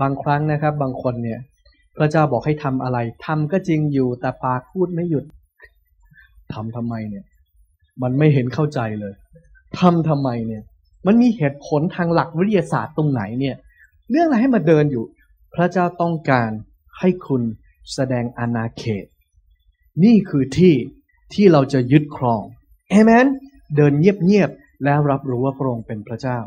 บางครั้งนะครับ บางคนเนี่ย พระเจ้าบอกให้ทำอะไรทำก็จริงอยู่แต่ปากพูดไม่หยุดทำทำไมเนี่ย มันไม่เห็นเข้าใจเลยทำทำไมเนี่ย มันมีเหตุผลทางหลักวิทยาศาสตร์ตรงไหนเนี่ย เรื่องอะไรให้มาเดินอยู่ พระเจ้าต้องการให้คุณแสดงอาณาเขต นี่คือที่ที่เราจะยึดครองเอเมนเดินเงียบๆแล้วรับรู้ว่าพระองค์เป็นพระเจ้า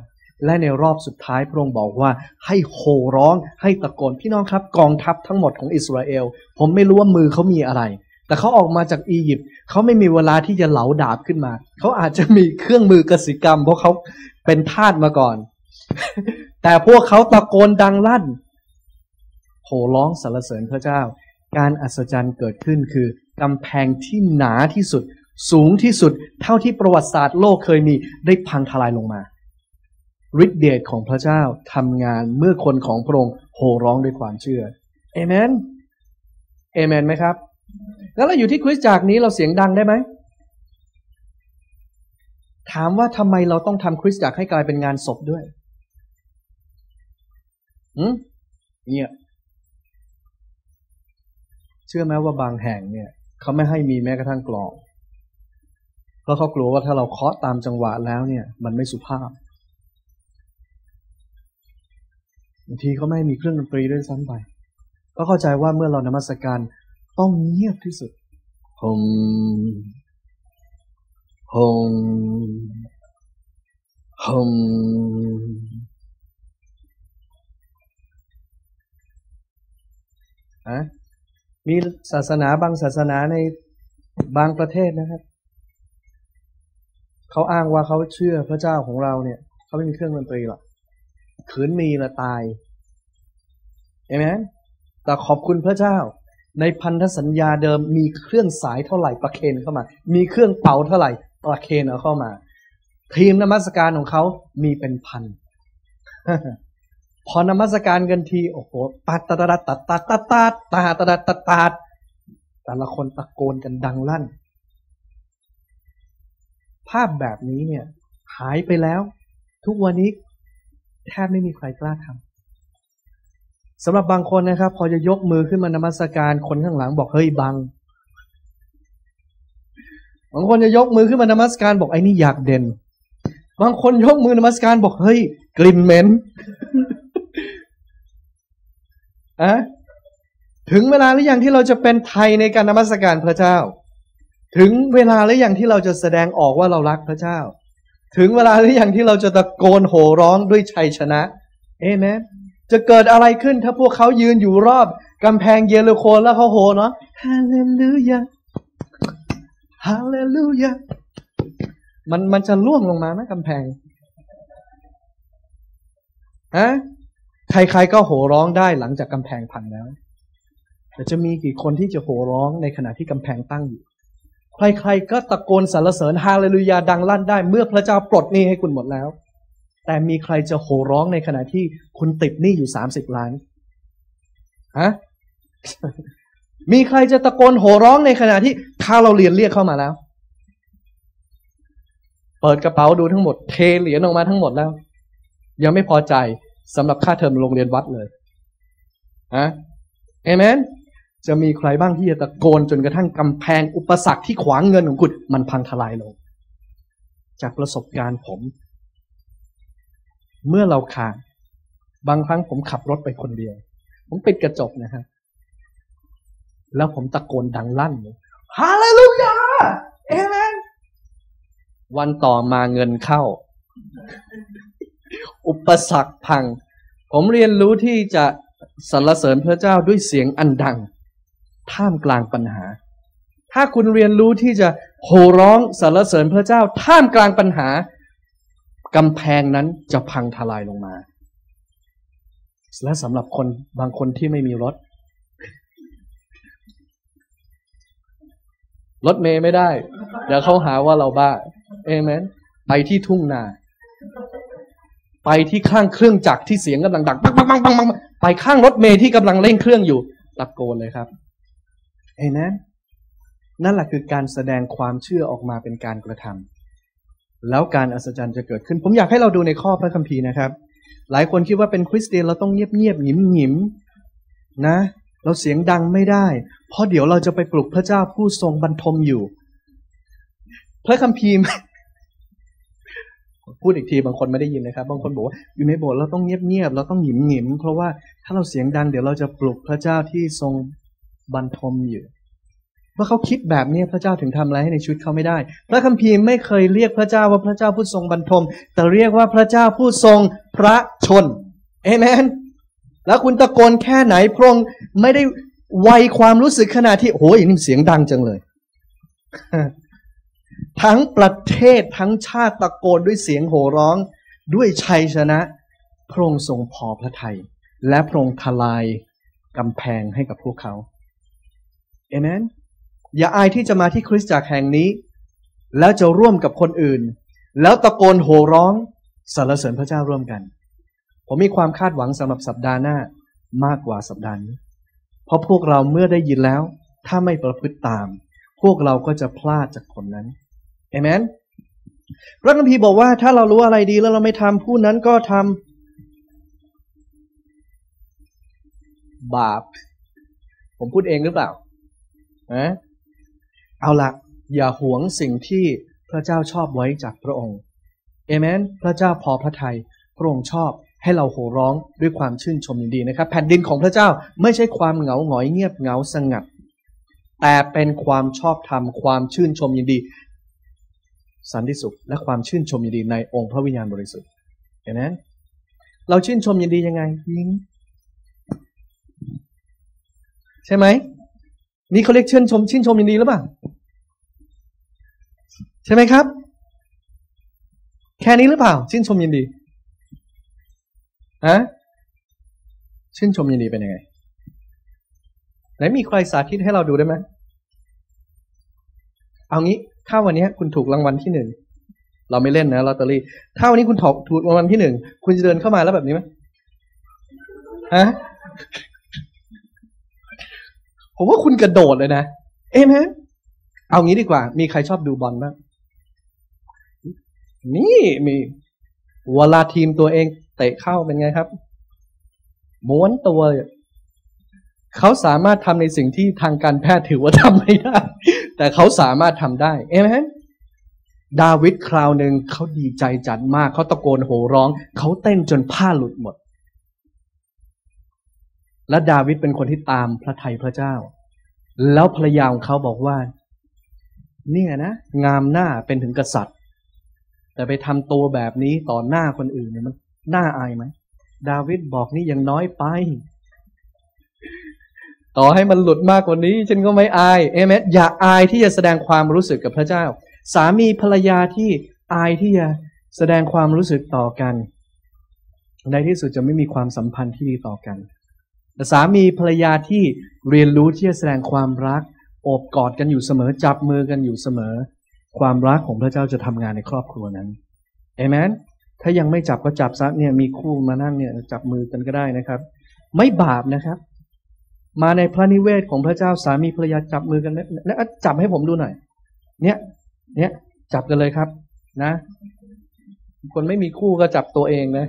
และในรอบสุดท้ายพระองค์บอกว่าให้โห่ร้องให้ตะโกนพี่น้องครับ กองทัพทั้งหมดของอิสราเอล ผมไม่รู้ว่ามือเขามีอะไร แต่เขาออกมาจากอียิปต์เขาไม่มีเวลาที่จะเหลาดาบขึ้นมา เขาอาจจะมีเครื่องมือกสิกรรม เพราะเขาเป็นทาสมาก่อน แต่พวกเขาตะโกนดังลั่นโห่ร้องสรรเสริญพระเจ้า การอัศจรรย์เกิดขึ้นคือกำแพงที่หนาที่สุด สูงที่สุด เท่าที่ประวัติศาสตร์โลกเคยมีได้พังทลายลงมา ฤทธิเดชของพระเจ้าทำงานเมื่อคนของพระองค์โห่ร้องด้วยความเชื่อเอเมนเอเมนไหมครับ แล้วเราอยู่ที่คริสตจักรนี้เราเสียงดังได้ไหม ถามว่าทำไมเราต้องทำคริสตจักรให้กลายเป็นงานศพด้วยอืมเงียบเชื่อไหมว่าบางแห่งเนี่ย เขาไม่ให้มีแม้กระทั่งกลอง เพราะเขากลัวว่าถ้าเราเคาะตามจังหวะแล้วเนี่ย มันไม่สุภาพ บางทีเขาไม่มีเครื่องดนตรีด้วยซ้ำไป ก็เข้าใจว่าเมื่อเรานมัสการต้องเงียบที่สุดฮงฮงฮงอะมีศาสนาบางศาสนาในบางประเทศนะครับ เขาอ้างว่าเขาเชื่อพระเจ้าของเราเนี่ย เขาไม่มีเครื่องดนตรีหรอก ขืนมีละตายเห็นไหมแต่ขอบคุณพระเจ้า ในพันธสัญญาเดิมมีเครื่องสายเท่าไหร่ประเคนเข้ามา มีเครื่องเป่าเท่าไหร่ประเคนเอาเข้ามา ทีมนมัสการของเขามีเป็นพันพอนมัสการกันทีโอ้โหตัดตัดตัดตัดตัดตัดตัดตัดตัดตัดตัดแต่ละคนตะโกนกันดังลั่น ภาพแบบนี้เนี่ย หายไปแล้ว ทุกวันนี้ แทบไม่มีใครกล้าทำสำหรับบางคนนะครับ พอจะยกมือขึ้นมานมัสการคนข้างหลังบอกเฮ้ยบังบางคนจะยกมือขึ้นมานมัสการบอกไอ้นี่อยากเด่น บางคนยกมือนมัสการบอกเฮ้ย กลิ่นเหม็นอะถึงเวลาหรือยังที่เราจะเป็นไทยในการนมัสการพระเจ้า ถึงเวลาหรือยังที่เราจะแสดงออกว่าเรารักพระเจ้า ถึงเวลาหรือยังที่เราจะตะโกนโห่ร้องด้วยชัยชนะ เอเมนจะเกิดอะไรขึ้นถ้าพวกเขายืนอยู่รอบกำแพงเยรูโคแล้วเขาโห่เนาะฮาเลลูยาฮาเลลูยามันมันจะล่วงลงมาไหมกำแพงฮะใครๆก็โห่ร้องได้หลังจากกำแพงพังแล้ว แต่จะมีกี่คนที่จะโห่ร้องในขณะที่กำแพงตั้งอยู่ ใครๆก็ตะโกนสรรเสริญฮาเลลูยาดังลั่นได้ เมื่อพระเจ้าปลดหนี้ให้คุณหมดแล้ว แต่มีใครจะโห่ร้องในขณะที่คุณติดหนี้อยู่สามสิบล้านฮะมีใครจะตะโกนโห่ร้องในขณะที่ค่าเราเรียนเรียกเข้ามาแล้ว เปิดกระเป๋าดูทั้งหมด เทเหรียญออกมาทั้งหมดแล้ว ยังไม่พอใจสำหรับค่าเทอมโรงเรียนวัดเลยฮะเอเมน จะมีใครบ้างที่จะตะโกนจนกระทั่งกำแพงอุปสรรคที่ขวางเงินของคุณ มันพังทลายลง จากประสบการณ์ผม เมื่อเราขาดบางครั้งผมขับรถไปคนเดียว ผมปิดกระจกนะครับแล้วผมตะโกนดังลั่นเลยฮาเลลูยาเอเมนวันต่อมาเงินเข้า อุปสรรคพัง ผมเรียนรู้ที่จะสรรเสริญพระเจ้าด้วยเสียงอันดัง ท่ามกลางปัญหา ถ้าคุณเรียนรู้ที่จะโห่ร้องสรรเสริญพระเจ้า ท่ามกลางปัญหากำแพงนั้นจะพังทลายลงมา และสำหรับคนบางคนที่ไม่มีรถ รถเมย์ไม่ได้ เดี๋ยวเขาหาว่าเราบ้า เอเมน ไปที่ทุ่งนา ไปที่ข้างเครื่องจักรที่เสียงกำลังดังปังปังปังปังปังไปข้างรถเมย์ที่กำลังเร่งเครื่องอยู่ตะโกนเลยครับ เห็นไหมนั่นแหละคือการแสดงความเชื่อออกมาเป็นการกระทำแล้วการอัศจรรย์จะเกิดขึ้น ผมอยากให้เราดูในข้อพระคัมภีร์นะครับ หลายคนคิดว่าเป็นคริสเตียนเราต้องเงียบเงียบหงิมหิมนะ เราเสียงดังไม่ได้ เพราะเดี๋ยวเราจะไปปลุกพระเจ้าผู้ทรงบรรทมอยู่ พระคัมภีร์พูดอีกทีบางคนไม่ได้ยินนะครับ บางคนบอกว่าอยู่ในโบสถ์เราต้องเงียบเงียบเราต้องหยิมหยิมเพราะว่าถ้าเราเสียงดังเดี๋ยวเราจะปลุกพระเจ้าที่ทรง บรรทมอยู่ เมื่อเขาคิดแบบนี้พระเจ้าถึงทำอะไรให้ในชีวิตเขาไม่ได้ พระคัมภีร์ไม่เคยเรียกพระเจ้าว่าพระเจ้าผู้ทรงบรรทม แต่เรียกว่าพระเจ้าผู้ทรงพระชนเอเมนแล้วคุณตะโกนแค่ไหนพระองค์ไม่ได้ไวความรู้สึกขนาดที่โอ้ยนี่เสียงดังจังเลย ทั้งประเทศทั้งชาติตะโกนด้วยเสียงโห่ร้องด้วยชัยชนะ พระองค์ทรงพอพระทยัยและพระองค์ทลายกำแพงให้กับพวกเขา เอเมนอย่าอายที่จะมาที่คริสตจักรแห่งนี้ แล้วจะร่วมกับคนอื่น แล้วตะโกนโห่ร้องสรรเสริญพระเจ้าร่วมกัน ผมมีความคาดหวังสำหรับสัปดาห์หน้ามากกว่าสัปดาห์นี้ เพราะพวกเราเมื่อได้ยินแล้ว ถ้าไม่ประพฤติตาม พวกเราก็จะพลาดจากผลนั้นเอเมนพระคัมภีร์บอกว่าถ้าเรารู้อะไรดีแล้วเราไม่ทำผู้นั้นก็ทำบาป ผมพูดเองหรือเปล่า นะเอาละอย่าหวงสิ่งที่พระเจ้าชอบไว้จากพระองค์เอเมน พระเจ้าพอพระทยัยพระองค์ชอบให้เราโห่ร้องด้วยความชื่นชมยินดีนะครับ แผ่นดินของพระเจ้าไม่ใช่ความเหงาหงอยเงียบเหงาสงัด แต่เป็นความชอบธรรมความชื่นชมยินดี สันติสุข และความชื่นชมยินดีในองค์พระวิญญาณบริสุทธิ์เห็นไหมเราชื่นชมยินดียังไงยิงใช่ไหม นี่เขาเรียกชื่นชมชื่นชมยินดีหรือเปล่าใช่ไหมครับ แค่นี้หรือเปล่า ชื่นชมยินดีฮะชื่นชมยินดีเป็นยังไงไหนมีใครสาธิตให้เราดูได้ไหมเอางี้ถ้าวันนี้คุณถูกรางวัลที่หนึ่งเราไม่เล่นนะลอตเตอรี่ ถ้าวันนี้คุณถูกถูกรางวัลที่หนึ่งคุณจะเดินเข้ามาแล้วแบบนี้ไหมฮะ ผมว่าคุณกระโดดเลยนะ เอ๊ะไหมเอางี้ดีกว่า มีใครชอบดูบอลบ้าง นี่มีเวลาทีมตัวเองเตะเข้าเป็นไงครับ ม้วนตัว เขาสามารถทำในสิ่งที่ทางการแพทย์ถือว่าทำไม่ได้ แต่เขาสามารถทำได้ เอ๊ะไหมดาวิดคราวหนึ่งเขาดีใจจัดมาก เขาตะโกนโห่ร้อง เขาเต้นจนผ้าหลุดหมด และดาวิดเป็นคนที่ตามพระทัยพระเจ้า แล้วภรรยาของเขาบอกว่า เนี่ยนะ งามหน้าเป็นถึงกษัตริย์ แต่ไปทำตัวแบบนี้ต่อหน้าคนอื่นเนี่ยมันน่าอายไหมดาวิดบอกนี่ยังน้อยไป ต่อให้มันหลุดมากกว่านี้ ฉันก็ไม่อายเอเมอย่าอายที่จะแสดงความรู้สึกกับพระเจ้า สามีภรรยาที่อายที่จะแสดงความรู้สึกต่อกัน ในที่สุดจะไม่มีความสัมพันธ์ที่ดีต่อกัน สามีภรรยาที่เรียนรู้ที่จะแสดงความรักโอบกอดกันอยู่เสมอจับมือกันอยู่เสมอ ความรักของพระเจ้าจะทำงานในครอบครัวนั้นเอเมนถ้ายังไม่จับก็จับซะเนี่ยมีคู่มานั่งเนี่ยจับมือกันก็ได้นะครับ ไม่บาปนะครับ มาในพระนิเวศของพระเจ้าสามีภรรยาจับมือกันแล้วจับให้ผมดูหน่อย เนี่ยเนี่ยจับกันเลยครับ นะ คนไม่มีคู่ก็จับตัวเองนะ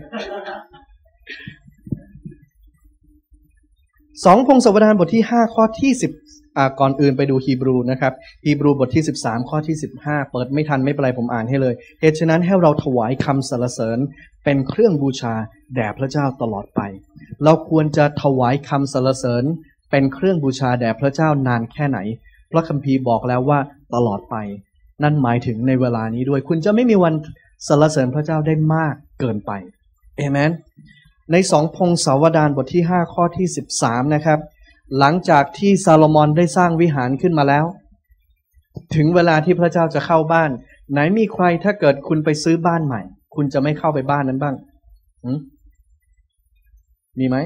สองพงศาวดารบทที่ห้าข้อที่สิบก่อนอื่นไปดูฮีบรูนะครับฮีบรูบทที่สิบสามข้อที่สิบห้าเปิดไม่ทันไม่เป็นไรผมอ่านให้เลย เหตุฉะนั้นให้เราถวายคำสรรเสริญเป็นเครื่องบูชาแด่พระเจ้าตลอดไป เราควรจะถวายคำสรรเสริญ เป็นเครื่องบูชาแด่พระเจ้านานแค่ไหน พระคัมภีร์บอกแล้วว่าตลอดไป นั่นหมายถึงในเวลานี้ด้วย คุณจะไม่มีวันสรรเสริญพระเจ้าได้มากเกินไปเอเมน ในสองพงศาวดารบทที่ห้าข้อที่สิบสามนะครับ หลังจากที่ซาโลมอนได้สร้างวิหารขึ้นมาแล้ว ถึงเวลาที่พระเจ้าจะเข้าบ้าน ไหนมีใครถ้าเกิดคุณไปซื้อบ้านใหม่ คุณจะไม่เข้าไปบ้านนั้นบ้างมีไหม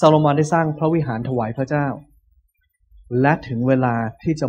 ซาโลมอนได้สร้างพระวิหารถวายพระเจ้า และถึงเวลาที่จะ